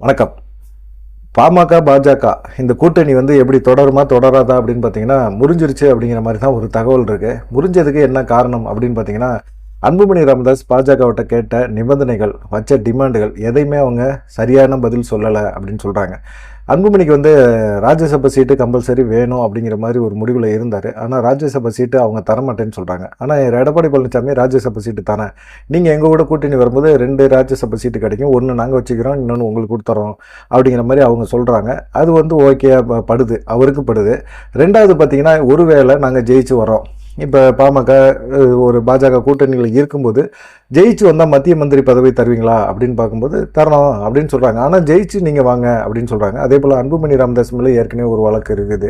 வணக்கம். பாமக பாஜக இந்த கூட்டணி வந்து எப்படி தொடருமா தொடராதா அப்படின்னு பார்த்தீங்கன்னா முறிஞ்சிருச்சு அப்படிங்கிற மாதிரி தான் ஒரு தகவல் இருக்குது முறிஞ்சதுக்கு என்ன காரணம் அப்படின்னு பார்த்தீங்கன்னா அன்புமணி ராமதாஸ் பாஜகவிட்ட கேட்ட நிபந்தனைகள் வச்ச டிமாண்டுகள் எதையுமே அவங்க சரியான பதில் சொல்லலை அப்படின்னு சொல்கிறாங்க அன்புமணிக்கு வந்து ராஜ்யசபா சீட்டு கம்பல்சரி வேணும் அப்படிங்கிற மாதிரி ஒரு முடிவில் இருந்தார். ஆனால் ராஜ்யசபா சீட்டு அவங்க தரமாட்டேன்னு சொல்கிறாங்க ஆனால் எடப்பாடி பழனிசாமி ராஜ்யசபா சீட்டு தரேன் நீங்கள் எங்கள் கூட கூட்டணி வரும்போது ரெண்டு ராஜ்யசபா சீட்டு கிடைக்கும். ஒன்று நாங்கள் வச்சுக்கிறோம் இன்னொன்று உங்களுக்கு கொடுத்துறோம் அப்படிங்கிற மாதிரி அவங்க சொல்கிறாங்க அது வந்து ஓகே படுது அவருக்கு படுது. ரெண்டாவது பார்த்திங்கன்னா ஒருவேளை நாங்கள் ஜெயிச்சு வரோம் இப்போ பாமக ஒரு பாஜக கூட்டணியில் இருக்கும்போது ஜெயிச்சு வந்தால் மத்திய மந்திரி பதவி தருவீங்களா அப்படின்னு பார்க்கும்போது தரணும் அப்படின்னு சொல்கிறாங்க ஆனால் ஜெயிச்சு நீங்கள் வாங்க அப்படின்னு சொல்கிறாங்க அதே போல் அன்புமணி ராமதாஸ் மேலே ஏற்கனவே ஒரு வழக்கு இருக்குது.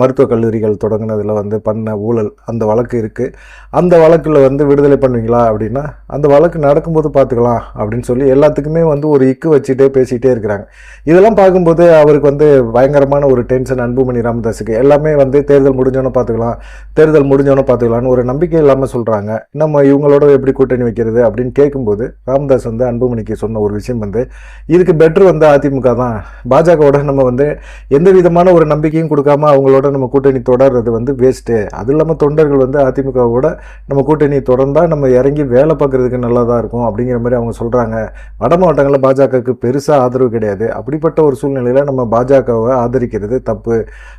மருத்துவக் கல்லூரிகள் தொடங்கினதில் வந்து பண்ண ஊழல் அந்த வழக்கு இருக்குது அந்த வழக்கில் வந்து விடுதலை பண்ணுவீங்களா அப்படின்னா அந்த வழக்கு நடக்கும்போது பார்த்துக்கலாம் அப்படின்னு சொல்லி எல்லாத்துக்குமே வந்து ஒரு இக்கு வச்சுட்டே பேசிகிட்டே இருக்கிறாங்க. இதெல்லாம் பார்க்கும்போது அவருக்கு வந்து பயங்கரமான ஒரு டென்ஷன் அன்புமணி ராமதாஸுக்கு. எல்லாமே வந்து தேர்தல் முடிஞ்சோன்னு பார்த்துக்கலாம். தேர்தல் முடிஞ்சவொன்னே பார்த்துக்கலான்னு ஒரு நம்பிக்கை இல்லாமல் சொல்கிறாங்க நம்ம இவங்களோட எப்படி கூட்டணி வைக்கிறது அப்படின்னு கேட்கும்போது ராமதாஸ் வந்து அன்புமணிக்கு சொன்ன ஒரு விஷயம் வந்து இதுக்கு பெட்ரு வந்து அதிமுக தான். பாஜகவோட நம்ம வந்து எந்த விதமான ஒரு நம்பிக்கையும் கொடுக்காம அவங்களோட நம்ம கூட்டணி தொடர்றது வந்து வேஸ்ட்டு அது இல்லாமல் தொண்டர்கள் வந்து அதிமுகவோட நம்ம கூட்டணி தொடர்ந்தால் நம்ம இறங்கி வேலை பார்க்குறதுக்கு நல்லதாக இருக்கும் அப்படிங்கிற மாதிரி அவங்க சொல்கிறாங்க வட மாவட்டங்களில் பாஜகவுக்கு பெருசாக ஆதரவு கிடையாது. அப்படிப்பட்ட ஒரு சூழ்நிலையில் நம்ம பாஜகவை ஆதரிக்கிறது தப்பு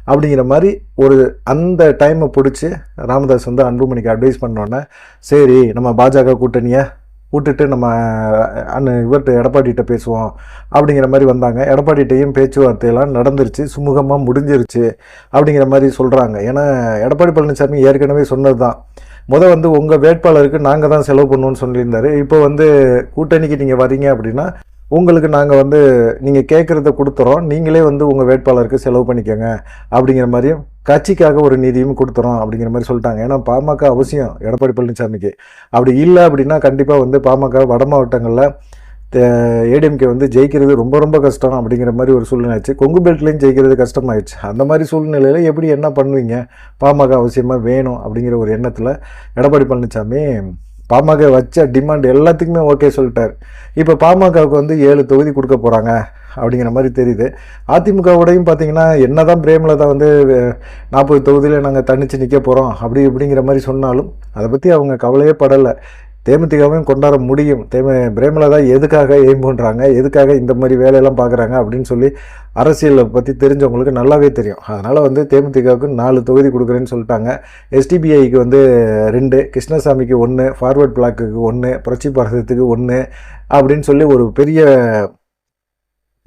அப்படிங்கிற மாதிரி ஒரு அந்த டைமை பிடிச்சி ராமதாஸ் வந்து அன்புமணிக்கு அட்வைஸ் பண்ணோன்னே சரி நம்ம பாஜக கூட்டணியை விட்டுட்டு நம்ம அண்ணன் இவர்கிட்ட எடப்பாடிகிட்ட பேசுவோம் அப்படிங்கிற மாதிரி வந்தாங்க. எடப்பாடிகிட்டையும் பேச்சுவார்த்தையெல்லாம் நடந்துருச்சு சுமூகமாக முடிஞ்சிருச்சு அப்படிங்கிற மாதிரி சொல்கிறாங்க ஏன்னா எடப்பாடி பழனிசாமி ஏற்கனவே சொன்னது தான் முத வந்து உங்கள் வேட்பாளருக்கு நாங்கள் தான் செலவு பண்ணுவோம்னு சொல்லியிருந்தாரு. இப்போ வந்து கூட்டணிக்கு நீங்கள் வரீங்க அப்படின்னா உங்களுக்கு நாங்கள் வந்து நீங்கள் கேட்குறத கொடுத்துறோம். நீங்களே வந்து உங்கள் வேட்பாளருக்கு செலவு பண்ணிக்கோங்க. அப்படிங்கிற மாதிரியும் கட்சிக்காக ஒரு நிதியும் கொடுத்துறோம் அப்படிங்கிற மாதிரி சொல்லிட்டாங்க. ஏன்னா பாமக அவசியம் எடப்பாடி பழனிசாமிக்கு அப்படி இல்லை அப்படின்னா கண்டிப்பாக வந்து பாமக வட மாவட்டங்களில் ஏடிஎம்கே வந்து ஜெயிக்கிறது ரொம்ப ரொம்ப கஷ்டம் அப்படிங்கிற மாதிரி ஒரு சூழ்நிலை ஆச்சு. கொங்கு பெல்ட்லேயும் ஜெயிக்கிறது கஷ்டமாயிடுச்சு. அந்த மாதிரி சூழ்நிலையில் எப்படி என்ன பண்ணுவீங்க? பாமக அவசியமாக வேணும் அப்படிங்கிற ஒரு எண்ணத்தில் எடப்பாடி பழனிசாமி பாமக வச்ச டிமாண்ட் எல்லாத்துக்குமே ஓகே சொல்லிட்டார். இப்போ பாமகவுக்கு வந்து ஏழு தொகுதி கொடுக்க போகிறாங்க அப்படிங்கிற மாதிரி தெரியுது. அதிமுகவோடையும் பார்த்தீங்கன்னா என்ன என்னதான் பிரேமலதா வந்து நாற்பது தொகுதியில் நாங்கள் தனித்து நிற்க போகிறோம் அப்படி இப்படிங்கிற மாதிரி சொன்னாலும் அதை பற்றி அவங்க கவலையே படலை. தேமுதிகவும் கொண்டாட முடியும். தேம பிரேமலதா எதுக்காக எய்ம் பண்ணுறாங்க எதுக்காக இந்த மாதிரி வேலையெல்லாம் பார்க்குறாங்க அப்படின்னு சொல்லி அரசியலை பற்றி தெரிஞ்சவங்களுக்கு நல்லாவே தெரியும். அதனால் வந்து தேமுதிகவுக்கு நாலு தொகுதி கொடுக்குறேன்னு சொல்லிட்டாங்க. எஸ்டிபிஐக்கு வந்து ரெண்டு கிருஷ்ணசாமிக்கு ஒன்று ஃபார்வர்ட் பிளாக்குக்கு ஒன்று புரட்சி பாரதத்துக்கு ஒன்று அப்படின்னு சொல்லி ஒரு பெரிய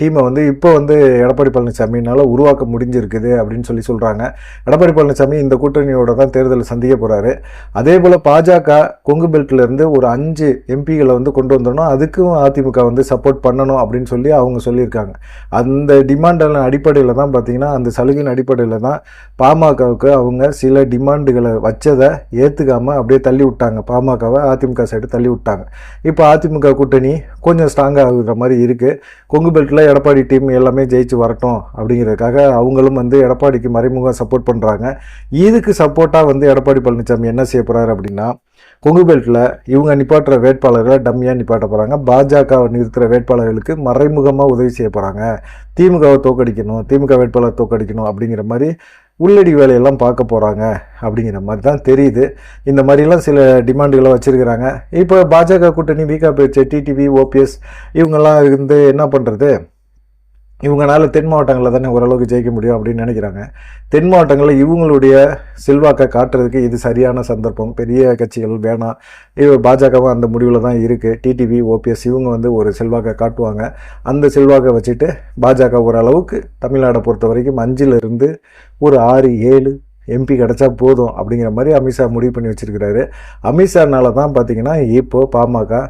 டீமை வந்து இப்போ வந்து எடப்பாடி பழனிசாமினால் உருவாக்க முடிஞ்சிருக்குது அப்படின்னு சொல்லி சொல்கிறாங்க எடப்பாடி பழனிசாமி இந்த கூட்டணியோட தான் தேர்தலை சந்திக்க போகிறாரு அதே போல் பாஜக கொங்கு பெல்ட்லேருந்து ஒரு அஞ்சு எம்பிகளை வந்து கொண்டு வந்துடணும் அதுக்கும் அதிமுக வந்து சப்போர்ட் பண்ணணும் அப்படின்னு சொல்லி அவங்க சொல்லியிருக்காங்க. அந்த டிமாண்டின் அடிப்படையில் தான் பார்த்தீங்கன்னா அந்த சலுகையின் அடிப்படையில் தான் பாமகவுக்கு அவங்க சில டிமாண்டுகளை வச்சதை ஏற்றுக்காமல் அப்படியே தள்ளி விட்டாங்க. பாமகவை அதிமுக சைடு தள்ளி விட்டாங்க. இப்போ அதிமுக கூட்டணி கொஞ்சம் ஸ்ட்ராங்காக ஆகுற மாதிரி இருக்குது கொங்கு பெல்ட்டில் எடப்பாடி டீம் எல்லாமே ஜெயிச்சு வரட்டும் அப்படிங்கிறதுக்காக அவங்களும் வந்து எடப்பாடிக்கு மறைமுகம் சப்போர்ட் பண்ணுறாங்க இதுக்கு சப்போர்ட்டாக வந்து எடப்பாடி பழனிசாமி என்ன செய்ய போகிறாரு அப்படின்னா கொங்கு பெல்ட்டில் இவங்க நிப்பாட்டுற வேட்பாளர்களை டம்மியாக நிப்பாட்ட போகிறாங்க பாஜக நிறுத்துகிற வேட்பாளர்களுக்கு மறைமுகமாக உதவி செய்ய போகிறாங்க திமுகவை தோக்கடிக்கணும் திமுக வேட்பாளர் தோக்கடிக்கணும் அப்படிங்கிற மாதிரி உள்ளடி வேலையெல்லாம் பார்க்க போகிறாங்க அப்படிங்கிற மாதிரி தான் தெரியுது. இந்த மாதிரிலாம் சில டிமாண்டுகளை வச்சுருக்கிறாங்க. இப்போ பாஜக கூட்டணி வீக்கா போயிடுச்சு டிடிவி ஓபிஎஸ் இவங்கெல்லாம் இருந்து என்ன பண்ணுறது இவங்களால தென் மாவட்டங்களில் தானே ஓரளவுக்கு ஜெயிக்க முடியும் அப்படின்னு நினைக்கிறாங்க. தென் மாவட்டங்களில் இவங்களுடைய செல்வாக்கை காட்டுறதுக்கு இது சரியான சந்தர்ப்பம். பெரிய கட்சிகள் வேணாம். இது பாஜகவும் அந்த முடிவில் தான் இருக்குது டிடிவி ஓபிஎஸ் இவங்க வந்து ஒரு செல்வாக்கை காட்டுவாங்க. அந்த செல்வாக்கை வச்சுட்டு பாஜக ஓரளவுக்கு தமிழ்நாடை பொறுத்த வரைக்கும் அஞ்சிலிருந்து ஒரு ஆறு ஏழு எம்பி கிடச்சா போதும் அப்படிங்கிற மாதிரி அமித்ஷா முடிவு பண்ணி வச்சிருக்கிறாரு. அமித்ஷானால தான் பார்த்தீங்கன்னா இப்போது பாமக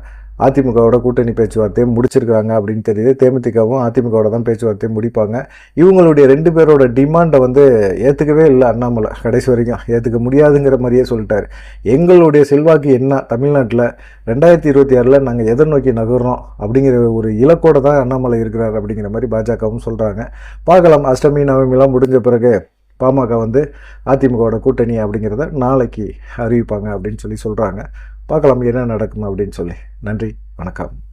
அதிமுகவோட கூட்டணி பேச்சுவார்த்தையை முடிச்சிருக்காங்க அப்படின்னு தெரியுது. தேமுதிகவும் அதிமுகவோட தான் பேச்சுவார்த்தையை முடிப்பாங்க. இவங்களுடைய ரெண்டு பேரோட டிமாண்டை வந்து ஏற்றுக்கவே இல்லை அண்ணாமலை. கடைசி வரைக்கும் ஏற்றுக்க முடியாதுங்கிற மாதிரியே சொல்லிட்டார். எங்களுடைய செல்வாக்கு என்ன? தமிழ்நாட்டில் ரெண்டாயிரத்தி இருபத்தி ஆறில் நாங்கள் எதை நோக்கி நகர்றோம்? அப்படிங்கிற ஒரு இலக்கோடு தான் அண்ணாமலை இருக்கிறார் அப்படிங்கிற மாதிரி பாஜகவும் சொல்கிறாங்க பார்க்கலாம். அஷ்டமி நவமிலாம் முடிஞ்ச பிறகு பாமக வந்து அதிமுகவோட கூட்டணி அப்படிங்கிறத நாளைக்கு அறிவிப்பாங்க அப்படின்னு சொல்லி சொல்கிறாங்க பார்க்கலாம் என்ன நடக்கும் அப்படின்னு சொல்லி. நன்றி வணக்கம்.